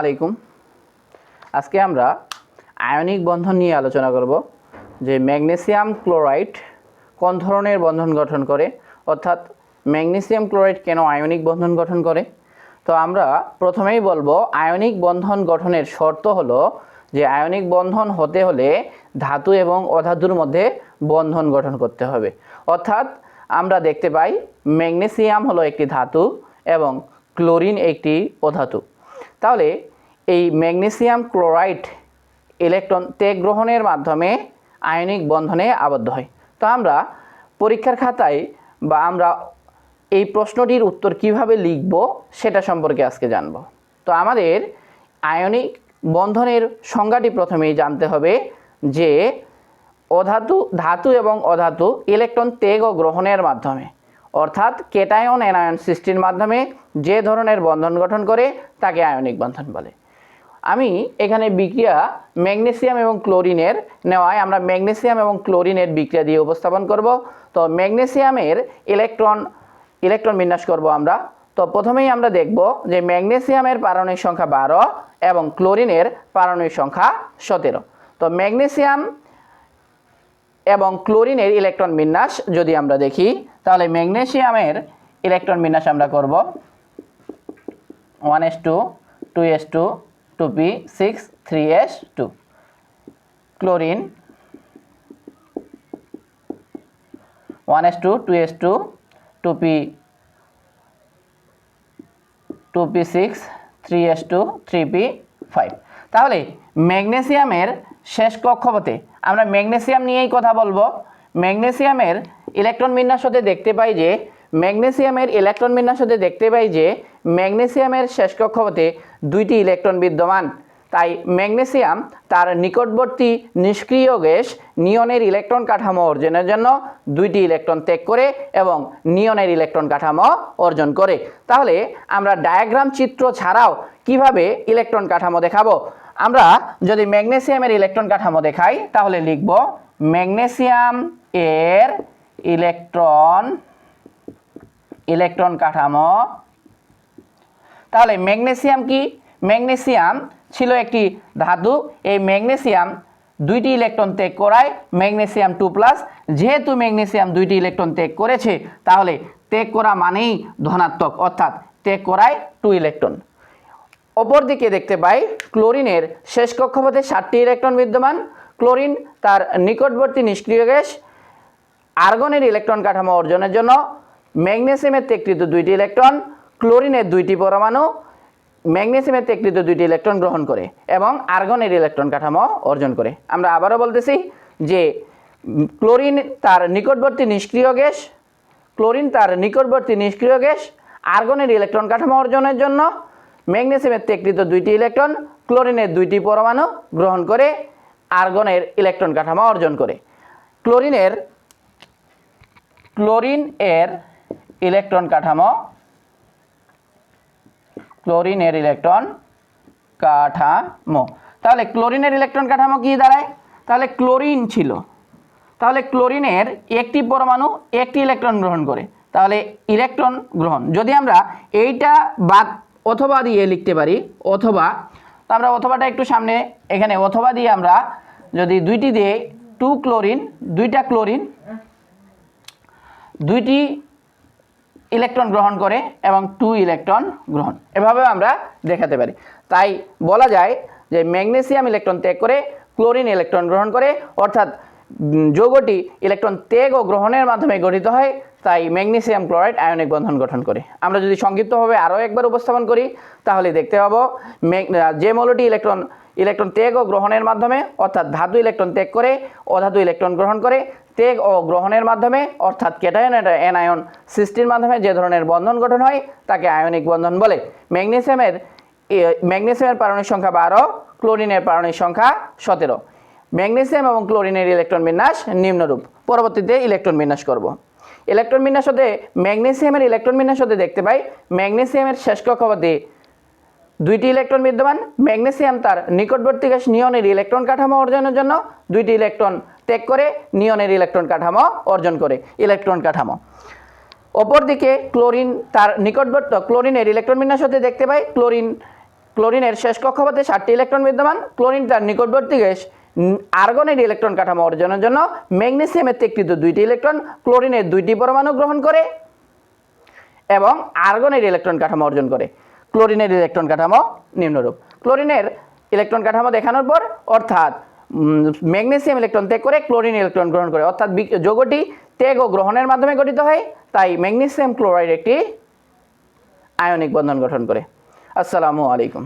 আলাইকুম। আজকে আমরা আয়নিক বন্ধন নিয়ে আলোচনা করব, যে ম্যাগনেসিয়াম ক্লোরাইড কোন ধরনের বন্ধন গঠন করে, অর্থাৎ ম্যাগনেসিয়াম ক্লোরাইড কেন আয়নিক বন্ধন গঠন করে? তো আমরা প্রথমেই বলব, আয়নিক বন্ধন গঠনের শর্ত হলো যে আয়নিক বন্ধন হতে হলে ধাতু এবং অধাতুর মধ্যে বন্ধন গঠন করতে হবে। অর্থাৎ আমরা দেখতে পাই, ম্যাগনেসিয়াম হলো একটি ধাতু এবং ক্লোরিন একটি অধাতু। তাহলে এই ম্যাগনেসিয়াম ক্লোরাইড ইলেকট্রন ত্যাগ গ্রহণের মাধ্যমে আয়নিক বন্ধনে আবদ্ধ হয়। তো আমরা পরীক্ষার খাতায় বা আমরা এই প্রশ্নটির উত্তর কীভাবে লিখব সেটা সম্পর্কে আজকে জানব। তো আমাদের আয়নিক বন্ধনের সংজ্ঞাটি প্রথমেই জানতে হবে যে অধাতু, ধাতু এবং অধাতু ইলেকট্রন ত্যাগ ও গ্রহণের মাধ্যমে অর্থাৎ কেটায়ন অ্যানায়ন সৃষ্টির মাধ্যমে যে ধরনের বন্ধন গঠন করে তাকে আয়নিক বন্ধন বলে। আমি এখানে বিক্রিয়া ম্যাগনেসিয়াম এবং ক্লোরিনের নেওয়ায় আমরা ম্যাগনেসিয়াম এবং ক্লোরিনের বিক্রিয়া দিয়ে উপস্থাপন করব। তো ম্যাগনেসিয়ামের ইলেকট্রন ইলেকট্রন বিন্যাস করব আমরা। তো প্রথমেই আমরা দেখব যে ম্যাগনেসিয়ামের পারমাণবিক সংখ্যা বারো এবং ক্লোরিনের পারমাণবিক সংখ্যা সতেরো। তো ম্যাগনেসিয়াম এবং ক্লোরিনের ইলেকট্রন বিন্যাস যদি আমরা দেখি তাহলে ম্যাগনেসিয়ামের ইলেকট্রন বিন্যাস আমরা করব one S two two S two two P, six, three S two. Chlorine one S two two S two two P two P six, three S two, three P, five. তাহলে ম্যাগনেসিয়ামের শেষ কক্ষপথে আমরা magnesium নিয়েই কথা বলব। ম্যাগনেসিয়ামের electron বিন্যাস হতে দেখতে পাই যে, ম্যাগনেসিয়ামের ইলেকট্রন বিন্যাস হতে দেখতে পাই যে, ম্যাগনেসিয়ামের শেষ কক্ষপথে দুইটি ইলেকট্রন বিদ্যমান। তাই ম্যাগনেসিয়াম তার নিকটবর্তী নিষ্ক্রিয় গ্যাস নিয়নের ইলেকট্রন কাঠামো অর্জনের জন্য দুইটি ইলেকট্রন ত্যাগ করে এবং নিয়নের ইলেকট্রন কাঠামো অর্জন করে। তাহলে আমরা ডায়াগ্রাম চিত্র ছাড়াও কীভাবে ইলেকট্রন কাঠামো দেখাবো? আমরা যদি ম্যাগনেসিয়ামের ইলেকট্রন কাঠামো দেখাই, তাহলে লিখব ম্যাগনেসিয়াম এর ইলেকট্রন ইলেকট্রন কাঠামো। তাহলে ম্যাগনেসিয়াম কি? ম্যাগনেসিয়াম ছিল একটি ধাতু। এই ম্যাগনেসিয়াম দুইটি ইলেকট্রন ত্যাগ করায় ম্যাগনেসিয়াম টু প্লাস। যেহেতু ম্যাগনেসিয়াম দুইটি ইলেকট্রন ত্যাগ করেছে, তাহলে ত্যাগ করা মানেই ধনাত্মক, অর্থাৎ ত্যাগ করায় টু ইলেকট্রন। অপরদিকে দেখতে পাই, ক্লোরিনের শেষ কক্ষপথে সাতটি ইলেকট্রন বিদ্যমান। ক্লোরিন তার নিকটবর্তী নিষ্ক্রিয় গ্যাস আর্গনের ইলেকট্রন কাঠামো অর্জনের জন্য ম্যাগনেসিয়ামের তেকৃত দুইটি ইলেকট্রন, ক্লোরিনের দুইটি পরমাণু ম্যাগনেসিয়ামের তেকৃত দুইটি ইলেকট্রন গ্রহণ করে এবং আর্গনের ইলেকট্রন কাঠামো অর্জন করে। আমরা আবারও বলতেছি যে ক্লোরিন তার নিকটবর্তী নিষ্ক্রিয় গ্যাস, ক্লোরিন তার নিকটবর্তী নিষ্ক্রিয় গ্যাস আর্গনের ইলেকট্রন কাঠামো অর্জনের জন্য ম্যাগনেসিয়ামের তেকৃত দুইটি ইলেকট্রন, ক্লোরিনের দুইটি পরমাণু গ্রহণ করে আর্গনের ইলেকট্রন কাঠামো অর্জন করে। ক্লোরিনের ক্লোরিন এর ইলেকট্রন কাঠামো। ক্লোরিনের ইলেকট্রন কাঠামো। তাহলে ক্লোরিনের ইলেকট্রন কাঠামো কি দাঁড়ায়? তাহলে ক্লোরিন ছিল। তাহলে ক্লোরিনের একটি পরমাণু একটি ইলেকট্রন গ্রহণ করে। তাহলে ইলেকট্রন গ্রহণ। যদি আমরা এইটা বাদ অথবা দিয়ে লিখতে পারি, অথবা আমরা অথবাটা একটু সামনে, এখানে অথবা দিয়ে আমরা যদি দুইটি দিয়ে টু ক্লোরিন দুইটা ক্লোরিন দুইটি ইলেকট্রন গ্রহণ করে এবং টু ইলেকট্রন গ্রহণ। এভাবে আমরা দেখাতে পারি। তাই বলা যায় যে ম্যাগনেসিয়াম ইলেকট্রন ত্যাগ করে ক্লোরিন ইলেকট্রন গ্রহণ করে, অর্থাৎ যৌগটি ইলেকট্রন ত্যাগ ও গ্রহণের মাধ্যমে গঠিত হয়, তাই ম্যাগনেসিয়াম ক্লোরাইড আয়নিক বন্ধন গঠন করে। আমরা যদি সংক্ষিপ্তভাবে আরও একবার উপস্থাপন করি, তাহলে দেখতে পাবো যে মৌলটি ইলেকট্রন ইলেকট্রন ত্যাগ ও গ্রহণের মাধ্যমে, অর্থাৎ ধাতু ইলেকট্রন ত্যাগ করে, অধাতু ইলেকট্রন গ্রহণ করে ত্যাগ ও গ্রহণের মাধ্যমে, অর্থাৎ কেটায়ন অ্যানায়ন সৃষ্টির মাধ্যমে যে ধরনের বন্ধন গঠন হয়, তাকে আয়নিক বন্ধন বলে। ম্যাগনেসিয়ামের ম্যাগনেসিয়ামের পারমাণবিক সংখ্যা বারো, ক্লোরিনের পারমাণবিক সংখ্যা সতেরো। ম্যাগনেসিয়াম এবং ক্লোরিনের ইলেকট্রন বিন্যাস নিম্নরূপ। পরবর্তীতে ইলেকট্রন বিন্যাস করব। ইলেকট্রন বিন্যাস হতে, ম্যাগনেসিয়ামের ইলেকট্রন বিন্যাস হতে দেখতে পাই, ম্যাগনেসিয়ামের শেষ কক্ষপথে দুইটি ইলেকট্রন বিদ্যমান। ম্যাগনেসিয়াম তার নিকটবর্তী গ্যাস নিয়নের ইলেকট্রন কাঠামো অর্জনের জন্য দুইটি ইলেকট্রন ত্যাগ করে নিয়নের ইলেকট্রন কাঠামো অর্জন করে ইলেকট্রন কাঠামো। অপরদিকে ক্লোরিন তার নিকটবর্তী, ক্লোরিনের ইলেকট্রন বিন্যাস হতে দেখতে পাই, ক্লোরিন, ক্লোরিনের শেষ কক্ষপথে সাতটি ইলেকট্রন বিদ্যমান, ক্লোরিন তার নিকটবর্তী গ্যাস আর্গনের ইলেকট্রন কাঠামো অর্জনের জন্য ম্যাগনেসিয়ামের তেকৃত দুইটি ইলেকট্রন ক্লোরিনের দুইটি পরমাণু গ্রহণ করে এবং আর্গনের ইলেকট্রন কাঠামো অর্জন করে। ক্লোরিনের ইলেকট্রন কাঠামো নিম্নরূপ। ক্লোরিনের ইলেকট্রন কাঠামো দেখানোর পর, অর্থাৎ ম্যাগনেসিয়াম ইলেকট্রন ত্যাগ করে ক্লোরিন ইলেকট্রন গ্রহণ করে। অর্থাৎ যৌগটি ত্যাগ ও গ্রহণের মাধ্যমে গঠিত হয়, তাই ম্যাগনেসিয়াম ক্লোরাইড একটি আয়নিক বন্ধন গঠন করে। আসসালামু আলাইকুম।